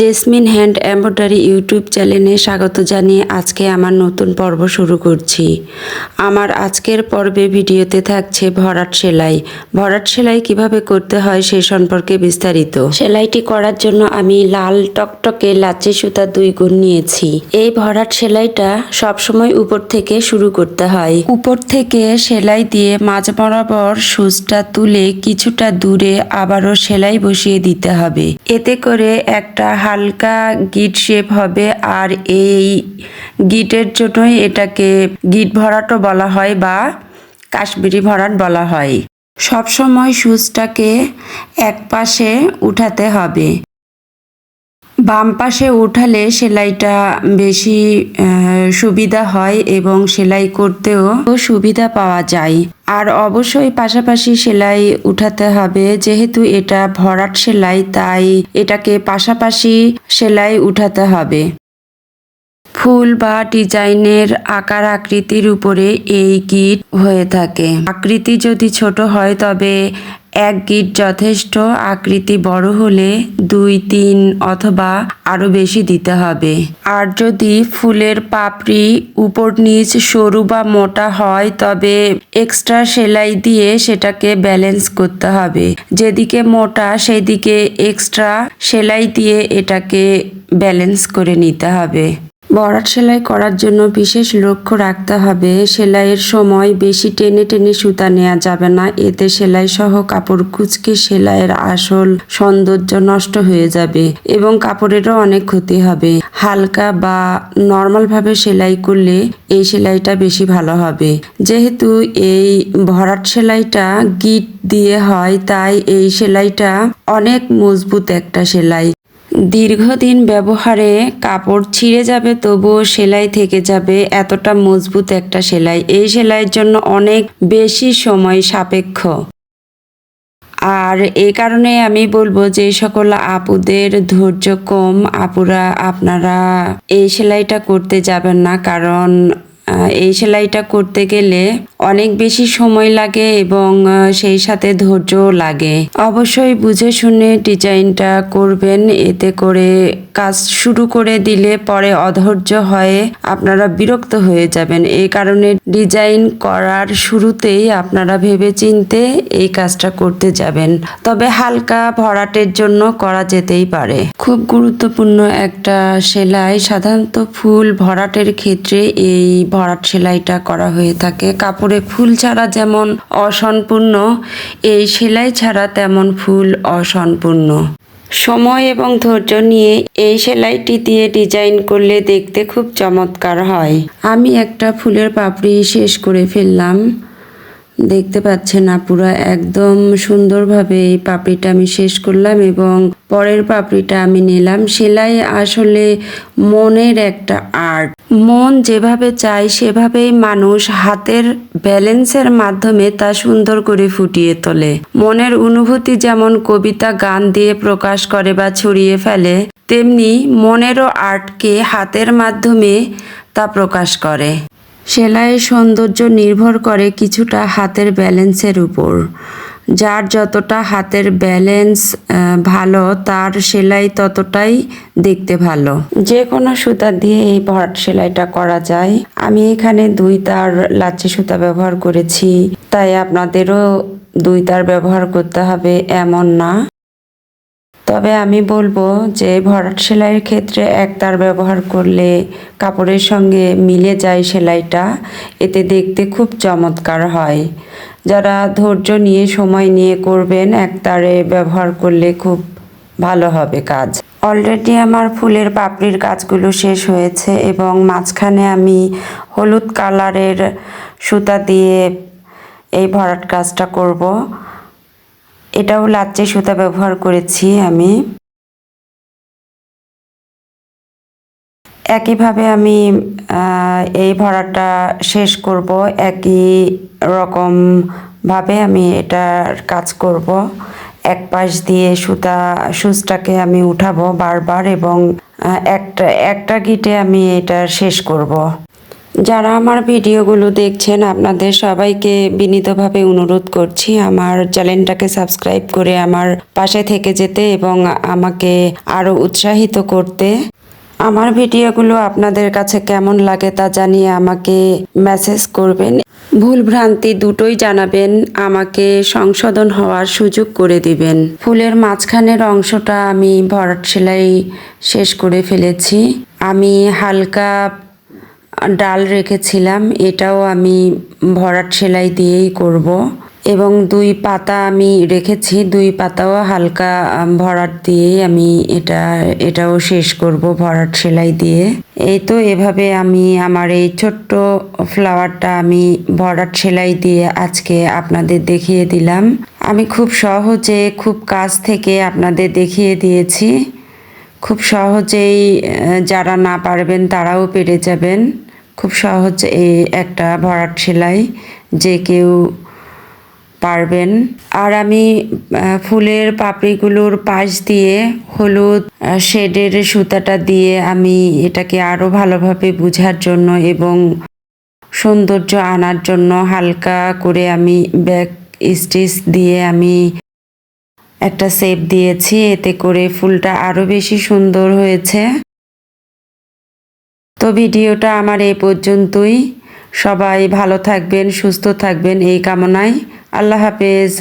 Jasmine hand embroidery YouTube চ্যানেলে স্বাগত জানিয়ে আজকে আমার নতুন পর্ব শুরু করছি। আমার আজকের পর্বে ভিডিওতে থাকছে ভরাট সেলাই। ভরাট সেলাই কীভাবে করতে হয় সে সম্পর্কে বিস্তারিত। সেলাইটি করার জন্য আমি লাল টকটকে লাচে সুতা দুই গুণ নিয়েছি। এই ভরাট সেলাইটা সবসময় উপর থেকে শুরু করতে হয়। উপর থেকে সেলাই দিয়ে মাঝ বরাবর সুচটা তুলে কিছুটা দূরে আবারও সেলাই বসিয়ে দিতে হবে। এতে করে একটা হালকা গিট শেপ হবে আর এই গিটের জন্যই এটাকে গিট ভরাটও বলা হয় বা কাশ্মীরি ভরাট বলা হয়। সবসময় সুচটাকে এক পাশে উঠাতে হবে। বাম পাশে উঠালে সেলাইটা বেশি সুবিধা হয় এবং সেলাই করতেও সুবিধা পাওয়া যায়। আর অবশ্যই পাশাপাশি সেলাই উঠাতে হবে, যেহেতু এটা ভরাট সেলাই, তাই এটাকে পাশাপাশি সেলাই উঠাতে হবে। ফুল বা ডিজাইনের আকার আকৃতির উপরে এই গিট হয়ে থাকে। আকৃতি যদি ছোট হয়, তবে এক গিট যথেষ্ট আকৃতি বড় হলে দুই, তিন অথবা আরও বেশি দিতে হবে। আর যদি ফুলের পাপড়ি উপর নিচ সরু বা মোটা হয়, তবে এক্সট্রা সেলাই দিয়ে সেটাকে ব্যালেন্স করতে হবে। যেদিকে মোটা, সেদিকে এক্সট্রা সেলাই দিয়ে এটাকে ব্যালেন্স করে নিতে হবে। বরাট সেলাই করার জন্য বিশেষ লক্ষ্য রাখতে হবে। সেলাইয়ের সময় বেশি টেনে টেনে সুতা নেওয়া যাবে না। এতে সেলাই সহ কাপড় কুচকে সেলাইয়ের আসল সৌন্দর্য নষ্ট হয়ে যাবে এবং কাপড়েরও অনেক ক্ষতি হবে। হালকা বা নর্মালভাবে সেলাই করলে এই সেলাইটা বেশি ভালো হবে। যেহেতু এই ভরাট সেলাইটা গিট দিয়ে হয়, তাই এই সেলাইটা অনেক মজবুত একটা সেলাই। দীর্ঘদিন ব্যবহারে কাপড় ছিঁড়ে যাবে, তবুও সেলাই থেকে যাবে। এতটা মজবুত একটা সেলাই। এই সেলাইয়ের জন্য অনেক বেশি সময় সাপেক্ষ। আর এই কারণে আমি বলব যে, সকল আপুদের ধৈর্য কম। আপুরা, আপনারা এই সেলাইটা করতে যাবেন না, কারণ এই সেলাইটা করতে গেলে অনেক বেশি সময় লাগে এবং সেই সাথে ধৈর্য লাগে। অবশ্যই বুঝে শুনে ডিজাইনটা করবেন। এতে করে কাজ শুরু করে দিলে পরে অধৈর্য হয়ে আপনারা বিরক্ত হয়ে যাবেন। এই কারণে ডিজাইন করার শুরুতেই আপনারা ভেবে চিনতে এই কাজটা করতে যাবেন। তবে হালকা ভরাটের জন্য করা যেতেই পারে। খুব গুরুত্বপূর্ণ একটা সেলাই। সাধারণত ফুল ভরাটের ক্ষেত্রে এই ভরাট সেলাইটা করা হয়ে থাকে। কাপড়ে ফুল ছাড়া যেমন অসম্পূর্ণ, এই সেলাই ছাড়া তেমন ফুল অসম্পূর্ণ। সময় এবং ধৈর্য নিয়ে এই সেলাইটি দিয়ে ডিজাইন করলে দেখতে খুব চমৎকার হয়। আমি একটা ফুলের পাপড়ি শেষ করে ফেললাম। দেখতে পাচ্ছেন আপুরা, একদম সুন্দরভাবে এই পাপড়িটা আমি শেষ করলাম এবং পরের পাপড়িটা আমি নিলাম। সেলাই আসলে মনের একটা আর্ট। মন যেভাবে চায় সেভাবেই মানুষ হাতের ব্যালেন্সের মাধ্যমে তা সুন্দর করে ফুটিয়ে তোলে। মনের অনুভূতি যেমন কবিতা, গান দিয়ে প্রকাশ করে বা ছড়িয়ে ফেলে, তেমনি মনেরও আর্টকে হাতের মাধ্যমে তা প্রকাশ করে। সেলাইয়ের সৌন্দর্য নির্ভর করে কিছুটা হাতের ব্যালেন্সের উপর। যার যতটা হাতের ব্যালেন্স ভালো, তার সেলাই ততটাই দেখতে ভালো। যে কোনো সুতা দিয়ে এই ভরাট সেলাইটা করা যায়। আমি এখানে দুই তার লাচ্ছি সুতা ব্যবহার করেছি। তাই আপনাদেরও দুই তার ব্যবহার করতে হবে, এমন না। তবে আমি বলব যে ভরাট সেলাইয়ের ক্ষেত্রে এক তার ব্যবহার করলে কাপড়ের সঙ্গে মিলে যায় সেলাইটা। এতে দেখতে খুব চমৎকার হয়। যারা ধৈর্য নিয়ে সময় নিয়ে করবেন, এক তারে ব্যবহার করলে খুব ভালো হবে কাজ। অলরেডি আমার ফুলের পাপড়ির কাজগুলো শেষ হয়েছে এবং মাঝখানে আমি হলুদ কালারের সুতা দিয়ে এই ভরাট কাজটা করব। এটাও লাচ্চে সুতা ব্যবহার করেছি আমি। একইভাবে আমি এই ভরাটা শেষ করব। একই রকম ভাবে আমি এটার কাজ করব। এক পাশ দিয়ে সুতা, সুচটাকে আমি উঠাবো বারবার এবং একটা একটা গিটে আমি এটা শেষ করব। যারা আমার ভিডিওগুলো দেখছেন, আপনাদের সবাইকে বিনীতভাবে অনুরোধ করছি আমার চ্যানেলটাকে সাবস্ক্রাইব করে আমার পাশে থেকে যেতে এবং আমাকে আরও উৎসাহিত করতে। আমার ভিডিওগুলো আপনাদের কাছে কেমন লাগে তা জানিয়ে আমাকে মেসেজ করবেন। ভুল ভ্রান্তি দুটোই জানাবেন, আমাকে সংশোধন হওয়ার সুযোগ করে দিবেন। ফুলের মাঝখানের অংশটা আমি ভরাট সেলাই শেষ করে ফেলেছি। আমি হালকা ডাল রেখেছিলাম, এটাও আমি ভরাট সেলাই দিয়েই করব। এবং দুই পাতা আমি রেখেছি, দুই পাতাও হালকা ভরাট দিয়েই আমি এটা, এটাও শেষ করব ভরাট সেলাই দিয়ে। এই তো এভাবে আমি আমার এই ছোট্ট ফ্লাওয়ারটা আমি ভরাট সেলাই দিয়ে আজকে আপনাদের দেখিয়ে দিলাম। আমি খুব সহজে খুব কাছ থেকে আপনাদের দেখিয়ে দিয়েছি। খুব সহজেই যারা না পারবেন তারাও পেরে যাবেন। খুব সহজ এই একটা ভরাট সেলাই যে কেউ পারবেন। আর আমি ফুলের পাপড়িগুলোর পাশ দিয়ে হলুদ শেডের সুতাটা দিয়ে আমি এটাকে আরও ভালোভাবে বোঝার জন্য এবং সৌন্দর্য আনার জন্য হালকা করে আমি ব্যাক স্টিচ দিয়ে আমি একটা শেপ দিয়েছি। এতে করে ফুলটা আরও বেশি সুন্দর হয়েছে। তো ভিডিওটা আমার এই পর্যন্তই। সবাই ভালো থাকবেন সুস্থ থাকবেন এই কামনায়। আল্লাহ হাফেজ।